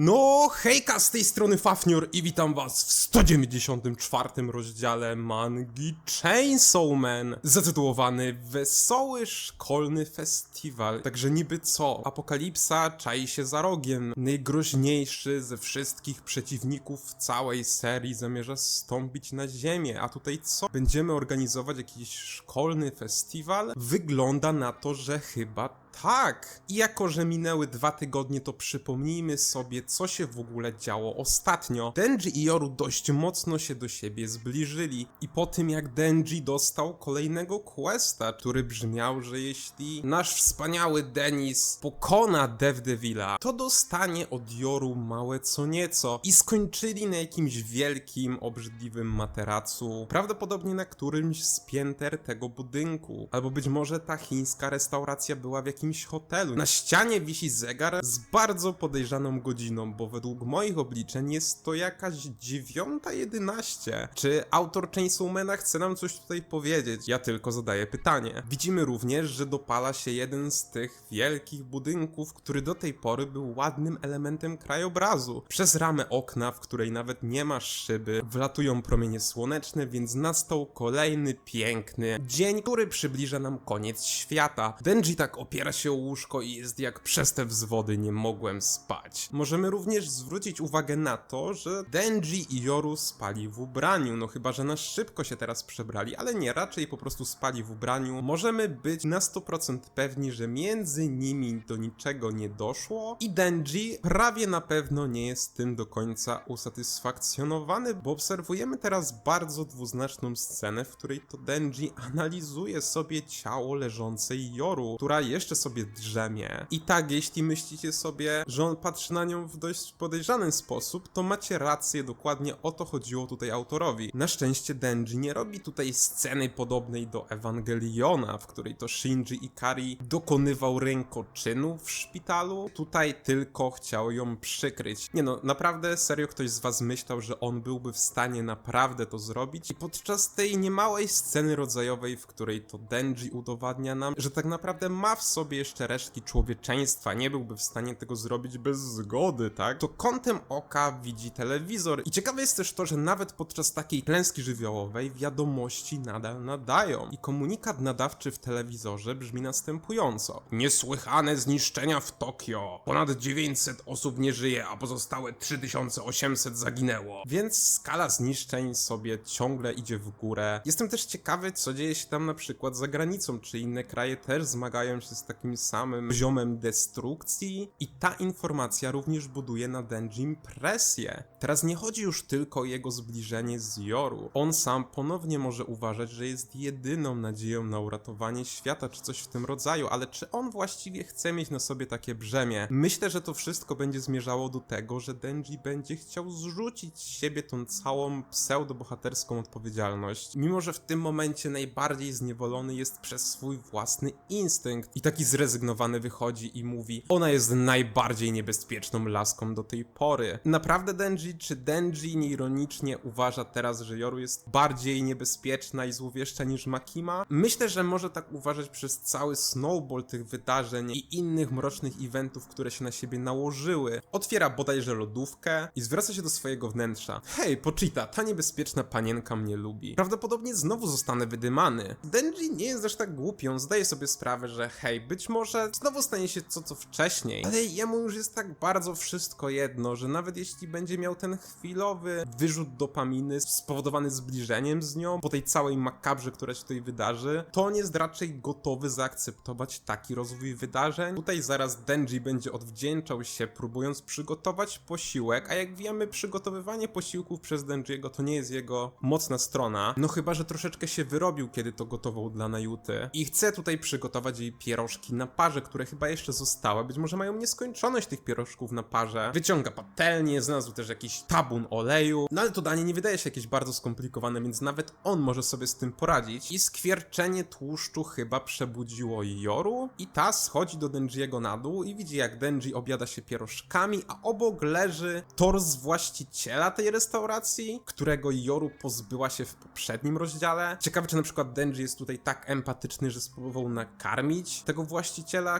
No, hejka z tej strony Fafnior i witam was w 194 rozdziale mangi Chainsaw Man, zatytułowany Wesoły Szkolny Festiwal. Także niby co, apokalipsa czai się za rogiem. Najgroźniejszy ze wszystkich przeciwników całej serii zamierza stąpić na ziemię, a tutaj co? Będziemy organizować jakiś szkolny festiwal? Wygląda na to, że chyba tak. I jako, że minęły dwa tygodnie, to przypomnijmy sobie, co się w ogóle działo ostatnio. Denji i Yoru dość mocno się do siebie zbliżyli. I po tym, jak Denji dostał kolejnego questa, który brzmiał, że jeśli nasz wspaniały Denis pokona Dev Devila, to dostanie od Yoru małe co nieco. I skończyli na jakimś wielkim, obrzydliwym materacu, prawdopodobnie na którymś z pięter tego budynku. Albo być może ta chińska restauracja była w jakimś hotelu. Na ścianie wisi zegar z bardzo podejrzaną godziną, bo według moich obliczeń jest to jakaś 9.11. Czy autor Chainsawmana chce nam coś tutaj powiedzieć? Ja tylko zadaję pytanie. Widzimy również, że dopala się jeden z tych wielkich budynków, który do tej pory był ładnym elementem krajobrazu. Przez ramę okna, w której nawet nie ma szyby, wlatują promienie słoneczne, więc nastał kolejny piękny dzień, który przybliża nam koniec świata. Denji tak opiera się o łóżko i jest jak przez te wzwody nie mogłem spać. Możemy również zwrócić uwagę na to, że Denji i Yoru spali w ubraniu, no chyba, że na szybko się teraz przebrali, ale nie, raczej po prostu spali w ubraniu. Możemy być na 100% pewni, że między nimi do niczego nie doszło i Denji prawie na pewno nie jest tym do końca usatysfakcjonowany, bo obserwujemy teraz bardzo dwuznaczną scenę, w której to Denji analizuje sobie ciało leżącej Yoru, która jeszcze sobie drzemie. I tak, jeśli myślicie sobie, że on patrzy na nią w dość podejrzany sposób, to macie rację, dokładnie o to chodziło tutaj autorowi. Na szczęście Denji nie robi tutaj sceny podobnej do Ewangeliona, w której to Shinji Ikari dokonywał rękoczynu w szpitalu. Tutaj tylko chciał ją przykryć. Nie no, naprawdę serio ktoś z was myślał, że on byłby w stanie naprawdę to zrobić? I podczas tej niemałej sceny rodzajowej, w której to Denji udowadnia nam, że tak naprawdę ma w sobie jeszcze resztki człowieczeństwa, nie byłby w stanie tego zrobić bez zgody, tak? To kątem oka widzi telewizor. I ciekawe jest też to, że nawet podczas takiej klęski żywiołowej wiadomości nadal nadają. I komunikat nadawczy w telewizorze brzmi następująco. Niesłychane zniszczenia w Tokio. Ponad 900 osób nie żyje, a pozostałe 3800 zaginęło. Więc skala zniszczeń sobie ciągle idzie w górę. Jestem też ciekawy, co dzieje się tam na przykład za granicą. Czy inne kraje też zmagają się z takim samym poziomem destrukcji? I ta informacja również buduje na Denjim presję. Teraz nie chodzi już tylko o jego zbliżenie z Yoru. On sam ponownie może uważać, że jest jedyną nadzieją na uratowanie świata, czy coś w tym rodzaju, ale czy on właściwie chce mieć na sobie takie brzemię? Myślę, że to wszystko będzie zmierzało do tego, że Denji będzie chciał zrzucić z siebie tą całą pseudobohaterską odpowiedzialność. Mimo, że w tym momencie najbardziej zniewolony jest przez swój własny instynkt i taki zrezygnowany wychodzi i mówi: Ona jest najbardziej niebezpieczną laską do tej pory. Naprawdę Denji, czy Denji nieironicznie uważa teraz, że Yoru jest bardziej niebezpieczna i złowieszcza niż Makima? Myślę, że może tak uważać przez cały snowball tych wydarzeń i innych mrocznych eventów, które się na siebie nałożyły. Otwiera bodajże lodówkę i zwraca się do swojego wnętrza. Hej, Pochita, ta niebezpieczna panienka mnie lubi. Prawdopodobnie znowu zostanę wydymany. Denji nie jest aż tak głupi, on zdaje sobie sprawę, że hej, być może znowu stanie się co co wcześniej, ale jemu już jest tak bardzo wszystko jedno, że nawet jeśli będzie miał ten chwilowy wyrzut dopaminy spowodowany zbliżeniem z nią, po tej całej makabrze, która się tutaj wydarzy, to on jest raczej gotowy zaakceptować taki rozwój wydarzeń. Tutaj zaraz Denji będzie odwdzięczał się, próbując przygotować posiłek, a jak wiemy, przygotowywanie posiłków przez Denjiego to nie jest jego mocna strona, no chyba, że troszeczkę się wyrobił, kiedy to gotował dla Najuty. I chce tutaj przygotować jej pierożki na parze, które chyba jeszcze zostały, być może mają nieskończoność tych pierożków na parze. Wyciąga patelnię, znalazł też jakiś tabun oleju, no ale to danie nie wydaje się jakieś bardzo skomplikowane, więc nawet on może sobie z tym poradzić. I skwierczenie tłuszczu chyba przebudziło Yoru i ta schodzi do Denjiego na dół i widzi jak Denji obiada się pierożkami, a obok leży tors właściciela tej restauracji, którego Yoru pozbyła się w poprzednim rozdziale. Ciekawe, czy na przykład Denji jest tutaj tak empatyczny, że spróbował nakarmić tego właściciela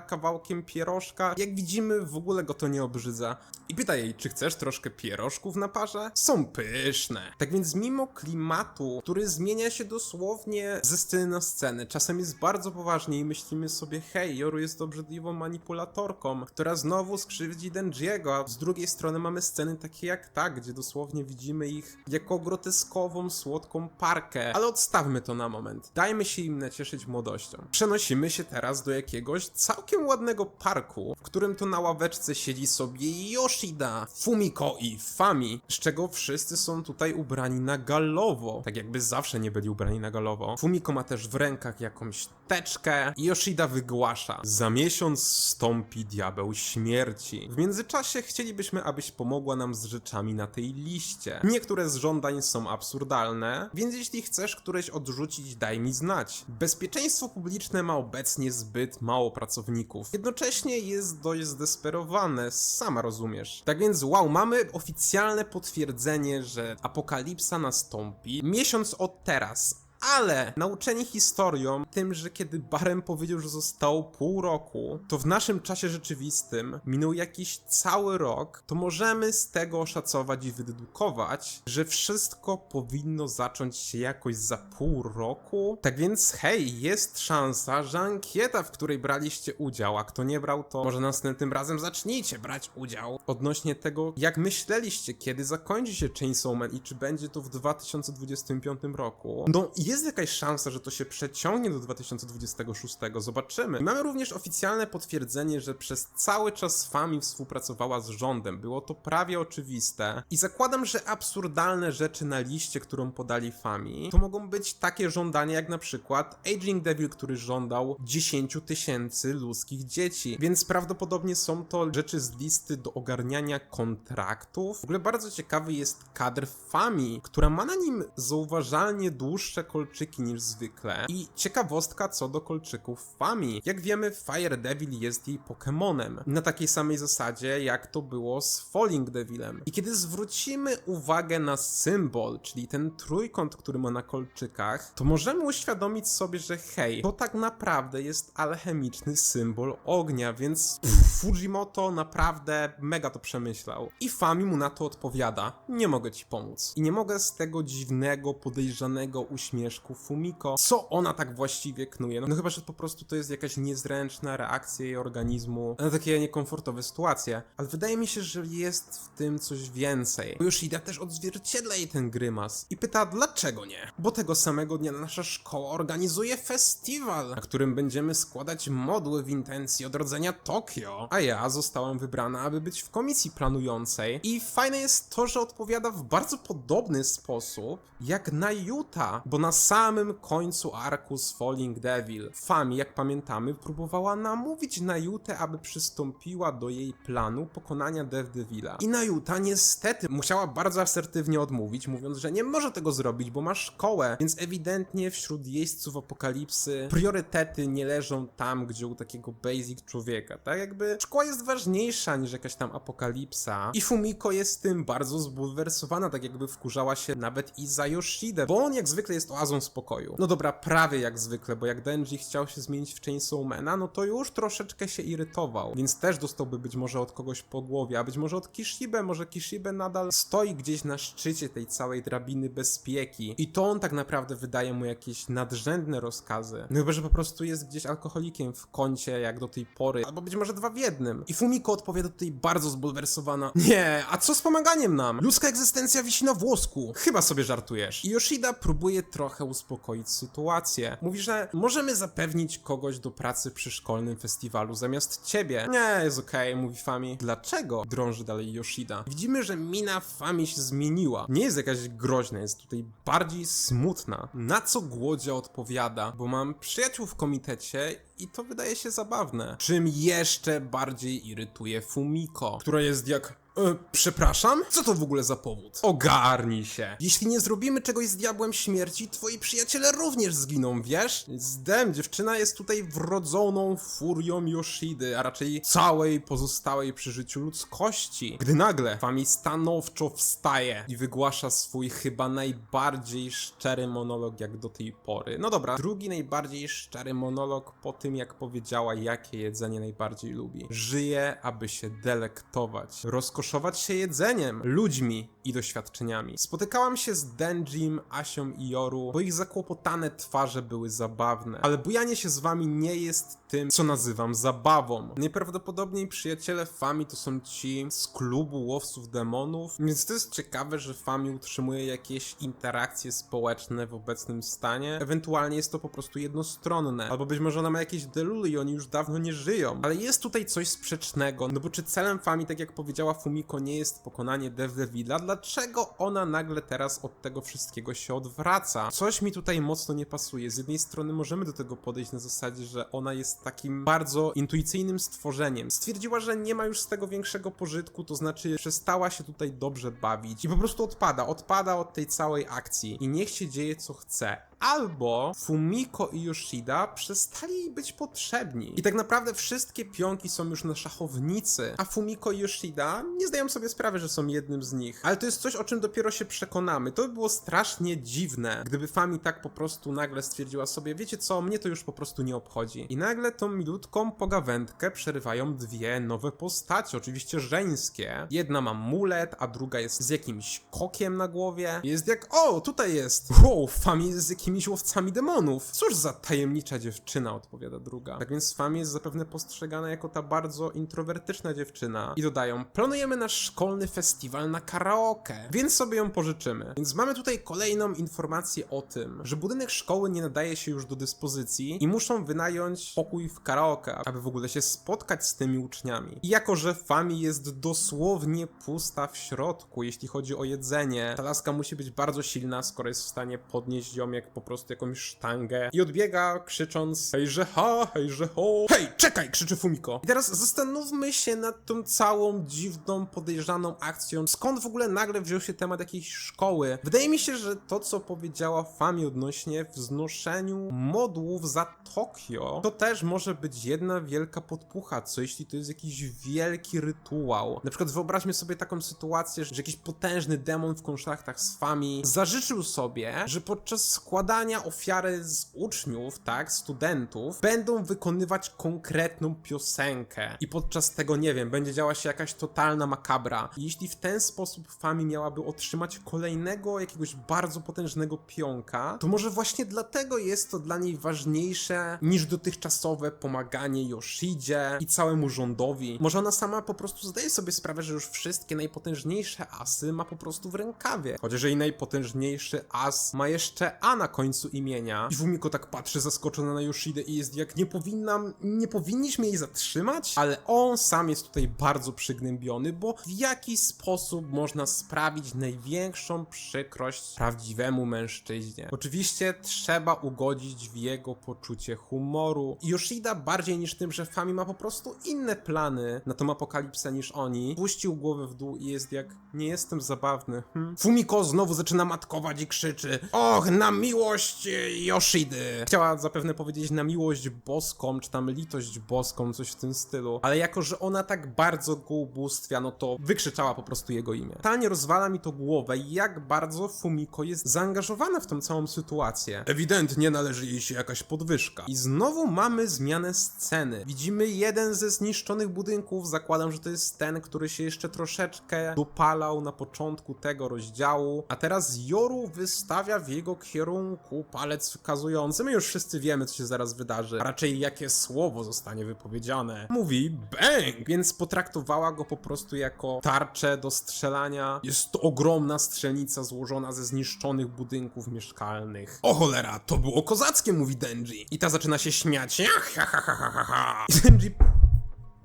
kawałkiem pierożka. Jak widzimy, w ogóle go to nie obrzydza. I pyta jej, czy chcesz troszkę pierożków na parze? Są pyszne. Tak więc mimo klimatu, który zmienia się dosłownie ze sceny na scenę, czasem jest bardzo poważnie i myślimy sobie, hej, Joru jest obrzydliwą manipulatorką, która znowu skrzywdzi Denjiego, a z drugiej strony mamy sceny takie jak ta, gdzie dosłownie widzimy ich jako groteskową, słodką parkę. Ale odstawmy to na moment. Dajmy się im nacieszyć młodością. Przenosimy się teraz do jakiegoś całkiem ładnego parku, w którym to na ławeczce siedzi sobie Yoshida, Fumiko i Fami, z czego wszyscy są tutaj ubrani na galowo. Tak jakby zawsze nie byli ubrani na galowo. Fumiko ma też w rękach jakąś teczkę Yoshida wygłasza. Za miesiąc stąpi diabeł śmierci. W międzyczasie chcielibyśmy, abyś pomogła nam z rzeczami na tej liście. Niektóre z żądań są absurdalne, więc jeśli chcesz któreś odrzucić, daj mi znać. Bezpieczeństwo publiczne ma obecnie zbyt mało pracowników. Jednocześnie jest dość zdesperowane, sama rozumiesz. Tak więc wow, mamy oficjalne potwierdzenie, że apokalipsa nastąpi miesiąc od teraz. Ale nauczeni historią, tym, że kiedy Barem powiedział, że zostało pół roku, to w naszym czasie rzeczywistym minął jakiś cały rok, to możemy z tego oszacować i wydedukować, że wszystko powinno zacząć się jakoś za pół roku. Tak więc hej, jest szansa, że ankieta, w której braliście udział, a kto nie brał, to może następnym razem zacznijcie brać udział odnośnie tego, jak myśleliście, kiedy zakończy się Chainsaw Man i czy będzie to w 2025 roku. No, jest jakaś szansa, że to się przeciągnie do 2026, zobaczymy. Mamy również oficjalne potwierdzenie, że przez cały czas Fami współpracowała z rządem. Było to prawie oczywiste. I zakładam, że absurdalne rzeczy na liście, którą podali Fami, to mogą być takie żądania jak na przykład Aging Devil, który żądał 10 tysięcy ludzkich dzieci. Więc prawdopodobnie są to rzeczy z listy do ogarniania kontraktów. W ogóle bardzo ciekawy jest kadr Fami, która ma na nim zauważalnie dłuższe kolczyki niż zwykle. I ciekawostka co do kolczyków Fami. Jak wiemy, Fire Devil jest jej Pokemonem. Na takiej samej zasadzie, jak to było z Falling Devilem. I kiedy zwrócimy uwagę na symbol, czyli ten trójkąt, który ma na kolczykach, to możemy uświadomić sobie, że hej, to tak naprawdę jest alchemiczny symbol ognia, więc pff, Fujimoto naprawdę mega to przemyślał. I Fami mu na to odpowiada: Nie mogę ci pomóc. I nie mogę z tego dziwnego, podejrzanego uśmieszku Fumiko, co ona tak właściwie knuje. No chyba, że po prostu to jest jakaś niezręczna reakcja jej organizmu na takie niekomfortowe sytuacje. Ale wydaje mi się, że jest w tym coś więcej. Bo Yoshida też odzwierciedla jej ten grymas i pyta, dlaczego nie? Bo tego samego dnia nasza szkoła organizuje festiwal, na którym będziemy składać modły w intencji odrodzenia Tokio. A ja zostałam wybrana, aby być w komisji planującej. I fajne jest to, że odpowiada w bardzo podobny sposób jak na Yuta, bo na samym końcu arku z Falling Devil Fami, jak pamiętamy, próbowała namówić na Jutę, aby przystąpiła do jej planu pokonania Death Devila. I na Juta niestety musiała bardzo asertywnie odmówić, mówiąc, że nie może tego zrobić, bo ma szkołę, więc ewidentnie wśród jeźdźców apokalipsy priorytety nie leżą tam, gdzie u takiego basic człowieka, tak? Jakby szkoła jest ważniejsza niż jakaś tam apokalipsa. I Fumiko jest tym bardzo zbulwersowana, tak jakby wkurzała się nawet i za Yoshidę, bo on jak zwykle jest spokoju. No dobra, prawie jak zwykle, bo jak Denji chciał się zmienić w Chainsawmana, no to już troszeczkę się irytował, więc też dostałby być może od kogoś po głowie, a być może od Kishibe, może Kishibe nadal stoi gdzieś na szczycie tej całej drabiny bezpieki i to on tak naprawdę wydaje mu jakieś nadrzędne rozkazy. No chyba, że po prostu jest gdzieś alkoholikiem w kącie jak do tej pory, albo być może dwa w jednym. I Fumiko odpowiada tutaj bardzo zbulwersowana. Nie, a co z pomaganiem nam? Ludzka egzystencja wisi na włosku. Chyba sobie żartujesz. I Yoshida próbuje trochę uspokoić sytuację. Mówi, że możemy zapewnić kogoś do pracy przy szkolnym festiwalu zamiast ciebie. Nie, jest okej, mówi Fami. Dlaczego? Drąży dalej Yoshida. Widzimy, że mina Fami się zmieniła. Nie jest jakaś groźna, jest tutaj bardziej smutna. Na co Głodzia odpowiada, bo mam przyjaciół w komitecie i to wydaje się zabawne. Czym jeszcze bardziej irytuje Fumiko, która jest jak E, przepraszam? Co to w ogóle za powód? Ogarnij się. Jeśli nie zrobimy czegoś z diabłem śmierci, twoi przyjaciele również zginą, wiesz? Zdem, dziewczyna jest tutaj wrodzoną furią Yoshidy, a raczej całej pozostałej przy życiu ludzkości. Gdy nagle Fami stanowczo wstaje i wygłasza swój chyba najbardziej szczery monolog jak do tej pory. No dobra, drugi najbardziej szczery monolog po tym tym, jak powiedziała, jakie jedzenie najbardziej lubi. Żyje, aby się delektować, rozkoszować się jedzeniem, ludźmi i doświadczeniami. Spotykałam się z Denjim, Asią i Joru, bo ich zakłopotane twarze były zabawne. Ale bujanie się z wami nie jest tym, co nazywam zabawą. Najprawdopodobniej przyjaciele Fami to są ci z klubu łowców demonów, więc to jest ciekawe, że Fami utrzymuje jakieś interakcje społeczne w obecnym stanie. Ewentualnie jest to po prostu jednostronne, albo być może ona ma jakieś deluly i oni już dawno nie żyją. Ale jest tutaj coś sprzecznego, no bo czy celem Fami, tak jak powiedziała Fumiko, nie jest pokonanie Dev Devila, dlaczego ona nagle teraz od tego wszystkiego się odwraca? Coś mi tutaj mocno nie pasuje. Z jednej strony możemy do tego podejść na zasadzie, że ona jest takim bardzo intuicyjnym stworzeniem. Stwierdziła, że nie ma już z tego większego pożytku, to znaczy przestała się tutaj dobrze bawić i po prostu odpada, odpada od tej całej akcji i niech się dzieje co chce. Albo Fumiko i Yoshida przestali być potrzebni. I tak naprawdę wszystkie pionki są już na szachownicy, a Fumiko i Yoshida nie zdają sobie sprawy, że są jednym z nich. Ale to jest coś, o czym dopiero się przekonamy. To by było strasznie dziwne, gdyby Fami tak po prostu nagle stwierdziła sobie, wiecie co, mnie to już po prostu nie obchodzi. I nagle tą milutką pogawędkę przerywają dwie nowe postacie, oczywiście żeńskie. Jedna ma mulet, a druga jest z jakimś kokiem na głowie. Jest jak, o, tutaj jest! Wow, Fami z jakimiś łowcami demonów. Cóż za tajemnicza dziewczyna, odpowiada druga. Tak więc Fami jest zapewne postrzegana jako ta bardzo introwertyczna dziewczyna. I dodają, planujemy nasz szkolny festiwal na karaoke, więc sobie ją pożyczymy. Więc mamy tutaj kolejną informację o tym, że budynek szkoły nie nadaje się już do dyspozycji i muszą wynająć pokój w karaoke, aby w ogóle się spotkać z tymi uczniami. I jako, że Fami jest dosłownie pusta w środku, jeśli chodzi o jedzenie, ta laska musi być bardzo silna, skoro jest w stanie podnieść ją jak po prostu jakąś sztangę i odbiega krzycząc hejże ha, hejże ho. Hej, czekaj, krzyczy Fumiko. I teraz zastanówmy się nad tą całą dziwną, podejrzaną akcją. Skąd w ogóle nagle wziął się temat jakiejś szkoły? Wydaje mi się, że to, co powiedziała Fami odnośnie wznoszeniu modłów za Tokio, to też może być jedna wielka podpucha, co jeśli to jest jakiś wielki rytuał. Na przykład wyobraźmy sobie taką sytuację, że jakiś potężny demon w konszlachtach z Fami zażyczył sobie, że podczas składania ofiary z uczniów, tak, studentów, będą wykonywać konkretną piosenkę i podczas tego, nie wiem, będzie działa się jakaś totalna makabra. I jeśli w ten sposób Fami miałaby otrzymać kolejnego jakiegoś bardzo potężnego pionka, to może właśnie dlatego jest to dla niej ważniejsze niż dotychczasowe pomaganie Yoshidzie i całemu rządowi. Może ona sama po prostu zdaje sobie sprawę, że już wszystkie najpotężniejsze asy ma po prostu w rękawie. Chociaż jej najpotężniejszy as ma jeszcze A na końcu imienia. I Fumiko tak patrzy zaskoczona na Yoshidę i jest jak nie powinnam, nie powinniśmy jej zatrzymać? Ale on sam jest tutaj bardzo przygnębiony, bo w jaki sposób można sprawić największą przykrość prawdziwemu mężczyźnie? Oczywiście trzeba ugodzić w jego poczucie humoru. Yoshida bardziej niż tym, że Fami ma po prostu inne plany na tą apokalipsę niż oni, puścił głowę w dół i jest jak nie jestem zabawny. Hm? Fumiko znowu zaczyna matkować i krzyczy Och, na miłość Yoshidy! Chciała zapewne powiedzieć na miłość boską, czy tam litość boską, coś w tym stylu. Ale jako, że ona tak bardzo go ubóstwia, no to wykrzyczała po prostu jego imię. Totalnie rozwala mi to głowę, jak bardzo Fumiko jest zaangażowana w tą całą sytuację. Ewidentnie należy jej się jakaś podwyżka. I znowu mamy zmianę sceny. Widzimy jeden ze zniszczonych budynków, zakładam, że to jest ten, który się jeszcze troszeczkę dopalał na początku tego rozdziału, a teraz Joru wystawia w jego kierunku palec wskazujący. My już wszyscy wiemy, co się zaraz wydarzy, a raczej jakie słowo zostanie wypowiedziane. Mówi bang, więc potraktowała go po prostu jako tarczę do strzelania. Jest to ogromna strzelnica złożona ze zniszczonych budynków mieszkalnych. O cholera, to było kozackie, mówi Denji. I ta zaczyna się śmiać. Ha, ha, ha, ha, ha, ha. I Denji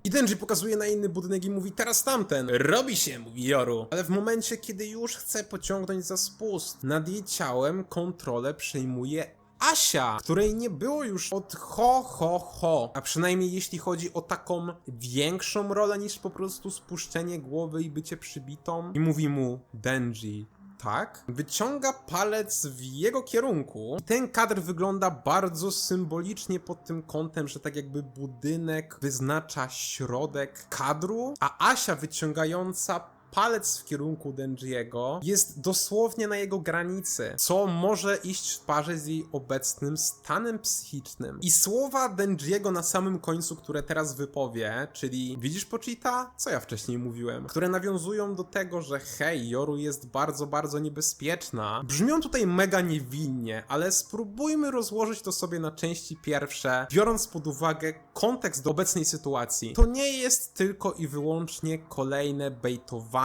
i Denji pokazuje na inny budynek i mówi teraz tamten. Robi się, mówi Joru. Ale w momencie, kiedy już chce pociągnąć za spust, nad jej ciałem kontrolę przejmuje Asia, której nie było już od ho, ho, ho. A przynajmniej jeśli chodzi o taką większą rolę niż po prostu spuszczenie głowy i bycie przybitą. I mówi mu Denji, tak, wyciąga palec w jego kierunku. Ten kadr wygląda bardzo symbolicznie pod tym kątem, że tak jakby budynek wyznacza środek kadru, a Asia wyciągająca palec w kierunku Denjiego, jest dosłownie na jego granicy, co może iść w parze z jej obecnym stanem psychicznym. I słowa Denjiego na samym końcu, które teraz wypowie, czyli widzisz Pochita? Co ja wcześniej mówiłem? Które nawiązują do tego, że hej, Joru jest bardzo, bardzo niebezpieczna. Brzmią tutaj mega niewinnie, ale spróbujmy rozłożyć to sobie na części pierwsze, biorąc pod uwagę kontekst obecnej sytuacji. To nie jest tylko i wyłącznie kolejne bejtowanie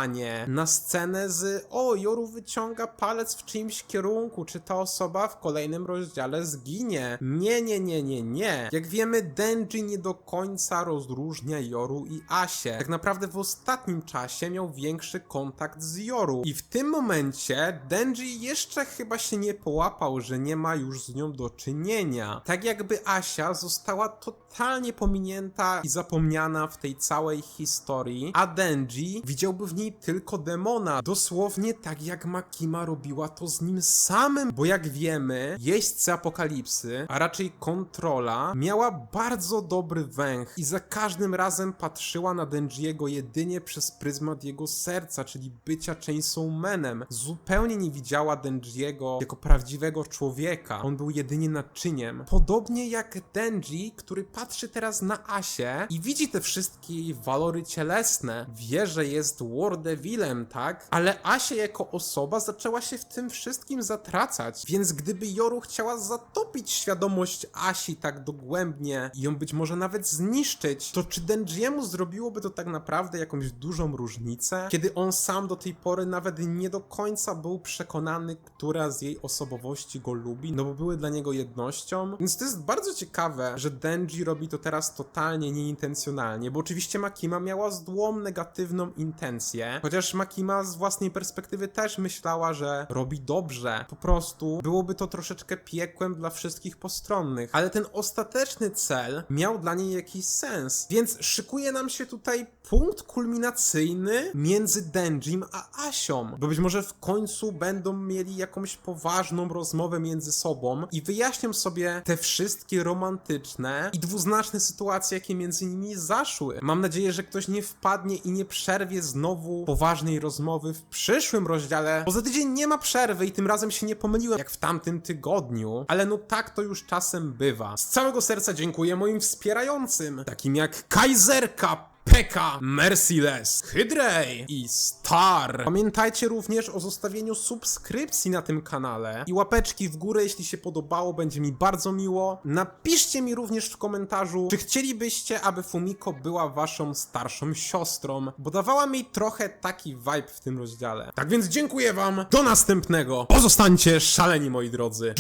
na scenę z o, Joru wyciąga palec w czyimś kierunku, czy ta osoba w kolejnym rozdziale zginie. Nie, nie, nie, nie, nie. Jak wiemy, Denji nie do końca rozróżnia Joru i Asię. Tak naprawdę w ostatnim czasie miał większy kontakt z Joru. I w tym momencie Denji jeszcze chyba się nie połapał, że nie ma już z nią do czynienia. Tak jakby Asia została totalnie pominięta i zapomniana w tej całej historii, a Denji widziałby w niej tylko demona. Dosłownie tak jak Makima robiła to z nim samym, bo jak wiemy, jeźdźcy apokalipsy, a raczej kontrola, miała bardzo dobry węch i za każdym razem patrzyła na Denjiego jedynie przez pryzmat jego serca, czyli bycia Chainsaw Manem. Zupełnie nie widziała Denjiego jako prawdziwego człowieka. On był jedynie naczyniem. Podobnie jak Denji, który patrzy teraz na Asię i widzi te wszystkie jej walory cielesne. Wie, że jest War Devilem, tak? Ale Asia jako osoba zaczęła się w tym wszystkim zatracać. Więc gdyby Joru chciała zatopić świadomość Asi tak dogłębnie i ją być może nawet zniszczyć, to czy Denjiemu zrobiłoby to tak naprawdę jakąś dużą różnicę? Kiedy on sam do tej pory nawet nie do końca był przekonany, która z jej osobowości go lubi, no bo były dla niego jednością. Więc to jest bardzo ciekawe, że Denji robi to teraz totalnie nieintencjonalnie, bo oczywiście Makima miała złą, negatywną intencję, chociaż Makima z własnej perspektywy też myślała, że robi dobrze. Po prostu byłoby to troszeczkę piekłem dla wszystkich postronnych, ale ten ostateczny cel miał dla niej jakiś sens, więc szykuje nam się tutaj punkt kulminacyjny między Denjim a Asią, bo być może w końcu będą mieli jakąś poważną rozmowę między sobą i wyjaśnią sobie te wszystkie romantyczne i dwuznaczne sytuacje, jakie między nimi zaszły. Mam nadzieję, że ktoś nie wpadnie i nie przerwie znowu poważnej rozmowy w przyszłym rozdziale, bo za tydzień nie ma przerwy i tym razem się nie pomyliłem jak w tamtym tygodniu, ale no tak to już czasem bywa. Z całego serca dziękuję moim wspierającym, takim jak Kaiserka, Peka, Merciless, Hydrej i Star. Pamiętajcie również o zostawieniu subskrypcji na tym kanale i łapeczki w górę, jeśli się podobało, będzie mi bardzo miło. Napiszcie mi również w komentarzu, czy chcielibyście, aby Fumiko była waszą starszą siostrą, bo dawała mi trochę taki vibe w tym rozdziale. Tak więc dziękuję wam, do następnego. Pozostańcie szaleni, moi drodzy.